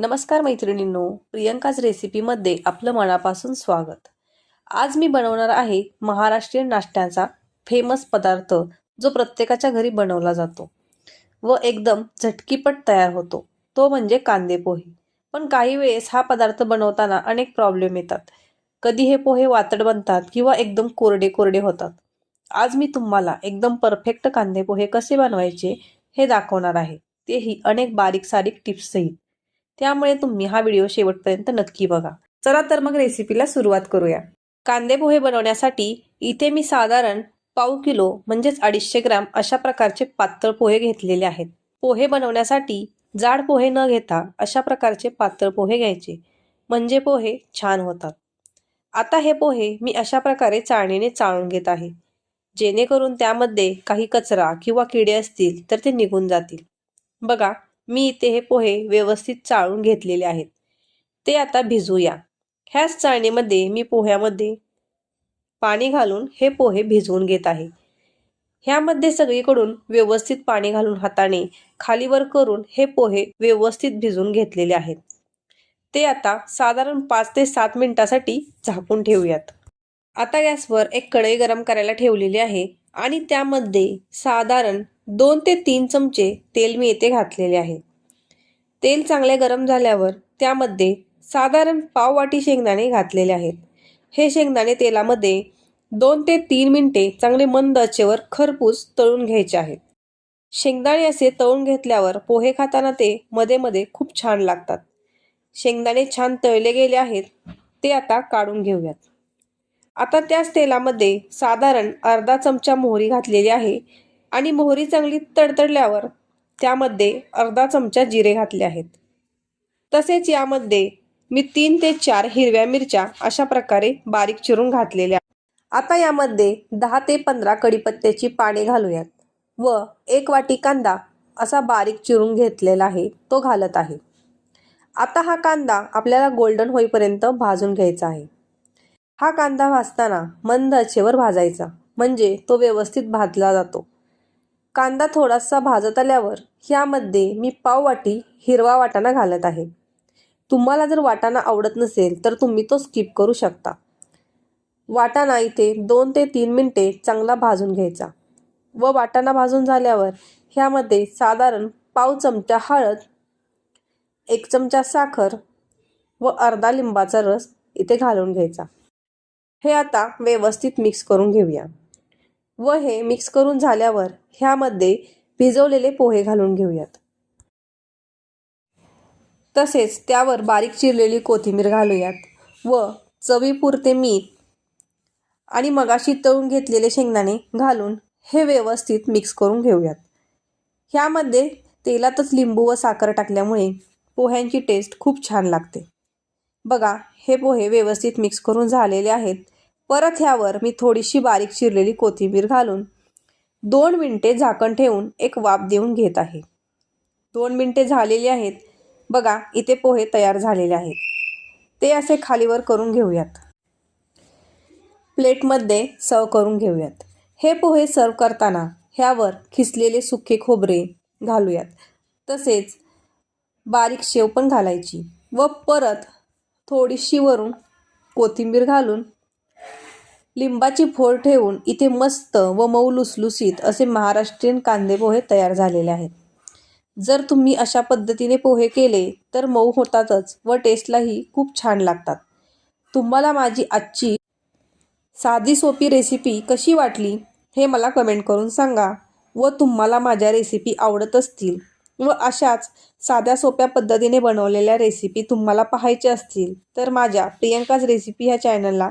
नमस्कार मैत्रिणींनो प्रियंकाच रेसिपीमध्ये आपलं मनापासून स्वागत. आज मी बनवणार आहे महाराष्ट्रीयन नाश्त्याचा फेमस पदार्थ जो प्रत्येकाच्या घरी बनवला जातो व एकदम झटकीपट तयार होतो. तो म्हणजे कांदे पोहे. पण काही वेळेस हा पदार्थ बनवताना अनेक प्रॉब्लेम येतात. कधी हे पोहे वातड बनतात किंवा एकदम कोरडे कोरडे होतात. आज मी तुम्हाला एकदम परफेक्ट कांदे पोहे कसे बनवायचे हे दाखवणार आहे. तेही अनेक बारीक सारीक टिप्स त्यामुळे तुम्ही हा व्हिडिओ शेवटपर्यंत नक्की बघा. चला तर मग रेसिपीला सुरुवात करूया. कांदे पोहे बनवण्यासाठी इथे मी साधारण पाव किलो म्हणजेच अडीचशे ग्राम अशा प्रकारचे पातळ पोहे घेतलेले आहेत. पोहे बनवण्यासाठी जाड पोहे न घेता अशा प्रकारचे पातळ पोहे घ्यायचे. म्हणजे पोहे छान होतात. आता हे पोहे मी अशा प्रकारे चाळणीने चाळून घेत आहे. जेणेकरून त्यामध्ये काही कचरा किंवा किडे असतील तर ते निघून जातील. बघा मी इथे हे पोहे व्यवस्थित चाळून घेतलेले आहेत. ते आता भिजूया. ह्याच चाळणीमध्ये मी पोह्यामध्ये पाणी घालून हे पोहे भिजवून घेत आहे. ह्यामध्ये सगळीकडून व्यवस्थित पाणी घालून हाताने खालीवर करून हे पोहे व्यवस्थित भिजवून घेतलेले आहेत. ते आता साधारण पाच ते सात मिनिटासाठी झाकून ठेवूयात. आता गॅसवर एक कढई गरम करायला ठेवलेली आहे आणि त्यामध्ये साधारण दोन ते तीन चमचे तेल मी येथे घातलेले आहे. तेल चांगले गरम झाल्यावर त्यामध्ये साधारण पाव वाटी शेंगदाणे घातलेले आहेत. हे शेंगदाणे तेलामध्ये दोन ते तीन मिनटे चांगले मंद आचेवर खरपूस तळून घ्यायचे आहेत. शेंगदाणे असे तळून घेतल्यावर पोहे खाताना ते मध्ये मध्ये खूप छान लागतात. शेंगदाणे छान तळले गेले आहेत ते आता काढून घेऊयात. आता त्याच तेलामध्ये साधारण अर्धा चमचा मोहरी घातलेली आहे. आणि मोहरी चांगली तडतडल्यावर त्यामध्ये अर्धा चमचा जिरे घातले आहेत. तसेच यामध्ये मी तीन ते चार हिरव्या मिरच्या अशा प्रकारे बारीक चिरून घातलेल्या आता यामध्ये दहा ते पंधरा कडीपत्त्याची पाने घालूयात व एक वाटी कांदा असा बारीक चिरून घेतलेला आहे तो घालत आहे. आता हा कांदा आपल्याला गोल्डन होईपर्यंत भाजून घ्यायचा आहे. हा कांदा भाजताना मंद आचेवर भाजायचा म्हणजे तो व्यवस्थित भाजला जातो. कांदा थोडासा भाजत आल्यावर ह्यामध्ये मी पाव वाटी हिरवा वाटाणा घालत आहे. तुम्हाला जर वाटाणा आवडत नसेल तर तुम्ही तो स्किप करू शकता. वाटाणा इथे दोन ते तीन मिनटे चांगला भाजून घ्यायचा. व वाटाणा भाजून झाल्यावर ह्यामध्ये साधारण पाव चमचा हळद एक चमचा साखर व अर्धा लिंबाचा रस इथे घालून घ्यायचा. हे आता व्यवस्थित मिक्स करून घेऊया. व हे मिक्स करून झाल्यावर ह्यामध्ये भिजवलेले पोहे घालून घेऊयात. तसेच त्यावर बारीक चिरलेली कोथिंबीर घालूयात व चवीपुरते मीठ आणि मगाशी तळून घेतलेले शेंगदाणे घालून हे व्यवस्थित मिक्स करून घेऊयात. ह्यामध्ये तेलातच लिंबू व साखर टाकल्यामुळे पोह्यांची टेस्ट खूप छान लागते. बघा हे पोहे व्यवस्थित मिक्स करून झालेले आहेत. परत ह्यावर मी थोडीशी बारीक चिरलेली कोथिंबीर घालून दोन मिनटे झाकण ठेवून एक वाफ देऊन घेत आहे. दोन मिनटे झालेली आहेत. बघा इथे पोहे तयार झालेले आहेत. ते असे खालीवर करून घेऊयात. प्लेटमध्ये सर्व करून घेऊयात. हे पोहे सर्व करताना ह्यावर खिसलेले सुके खोबरे घालूयात. तसेच बारीक शेव पण घालायची व परत थोडीशी वरून कोथिंबीर घालून लिंबाची फोड ठेवून इथे मस्त व मऊ लुसलुसीत असे महाराष्ट्रीयन कांदे पोहे तयार झालेले आहेत. जर तुम्ही अशा पद्धतीने पोहे केले तर मऊ होतातच व टेस्टलाही खूप छान लागतात. तुम्हाला माझी आजची साधी सोपी रेसिपी कशी वाटली हे मला कमेंट करून सांगा व तुम्हाला माझ्या रेसिपी आवडत असतील व अशाच साध्या सोप्या पद्धतीने बनवलेल्या रेसिपी तुम्हाला पाहायच्या असतील तर माझ्या प्रियंकाज रेसिपी ह्या चॅनलला